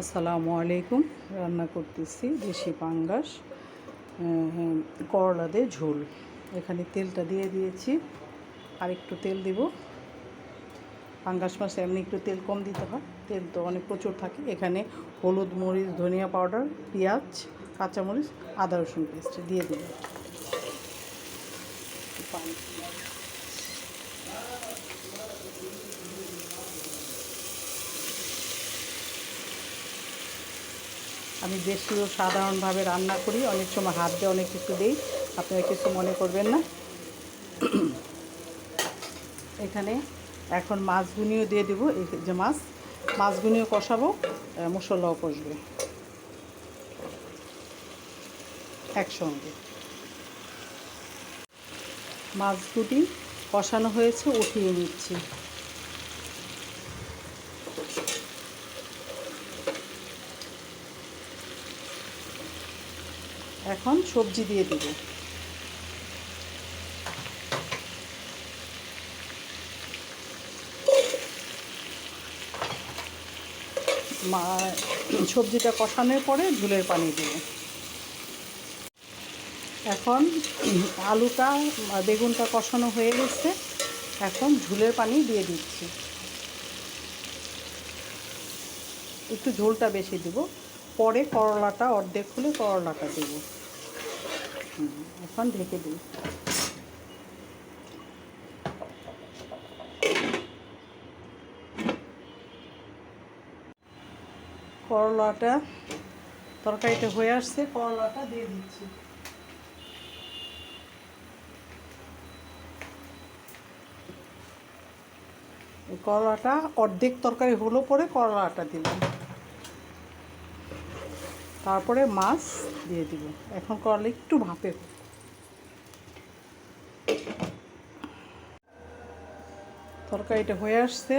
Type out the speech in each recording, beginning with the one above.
আসসালামু আলাইকুম। রান্না করতেছি দেশি পাঙ্গাস করলা দিয়ে ঝোল। এখানে তেলটা দিয়ে দিয়েছি। আর একটু তেল দিব। পাঙ্গাস মাছে এমনি একটু তেল কম দিতে হয়। তেল তো অনেক প্রচুর থাকে। এখানে হলুদ, মরিচ, ধনিয়া পাউডার, পেঁয়াজ, কাঁচামরিচ, আদা রসুন পেস্ট দিয়ে দেব পানি আমি দেশীয় সাধারণভাবে রান্না করি। অনেক সময় হাত দিয়ে অনেক কিছু দিই। আপনারা কিছু মনে করবেন না। এখানে এখন মাছগুনিও দিয়ে দেবো। এই যে মাছ, মাছগুনিও কষাবো মশলাও কষবে একসঙ্গে। মাছগুটি কষানো হয়েছে, উঠিয়ে নিচ্ছি। এখন সবজি দিয়ে দেব। মা, সবজিটা কষানোর পরে ঝুলের পানি দেব। এখন আলুটা বেগুনটা কষানো হয়ে গেছে, এখন ঝুলের পানি দিয়ে দিচ্ছি। একটু ঝোলটা বেশি দেব, পরে করলাটা অর্ধেক খুলে করলাটা দেব। এখন ঢেকে দিই। করলাটা, তরকারিটা হয়ে আসছে, করলাটা দিয়ে দিচ্ছি। করলাটা অর্ধেক তরকারি হলো পরে করলাটা দিলাম। তারপরে মাছ দিয়ে দিব। এখন করলে একটু ভাপে তরকারিটা হয়ে আসছে।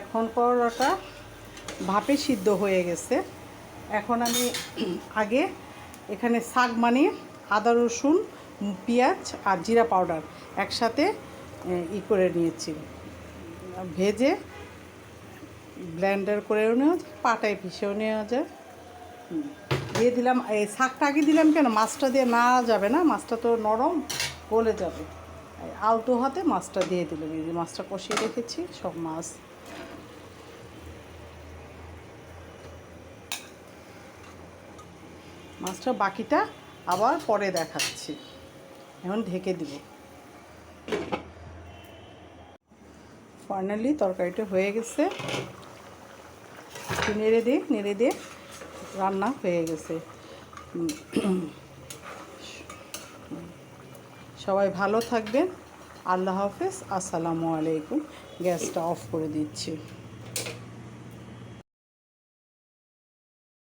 এখন করলাটা ভাপে সিদ্ধ হয়ে গেছে। এখন আমি আগে এখানে শাক মানে আদা, রসুন, পেঁয়াজ আর জিরা পাউডার একসাথে ই করে নিয়েছি। ভেজে ব্লেন্ডার করেও নেওয়া যায়, পাটায় পিষেও নেওয়া যায়। দিয়ে দিলাম, এই শাকটা আগে দিলাম কেন? মাছটা দিয়ে না যাবে না, মাছটা তো নরম, গলে যাবে। আলতো হাতে মাছটা দিয়ে দিলাম, এই যে মাছটা কষিয়ে রেখেছি, সব মাছ। মাছটা বাকিটা আবার পরে দেখাচ্ছি। এখন ঢেকে দিব। ফাইনালি তরকারিটা হয়ে গেছে। নেড়ে দিয়ে নেড়ে দিয়ে রান্না হয়ে গেছে। সবাই ভালো থাকবেন। আল্লাহ হাফেজ। আসসালামু আলাইকুম। গ্যাসটা অফ করে দিচ্ছি।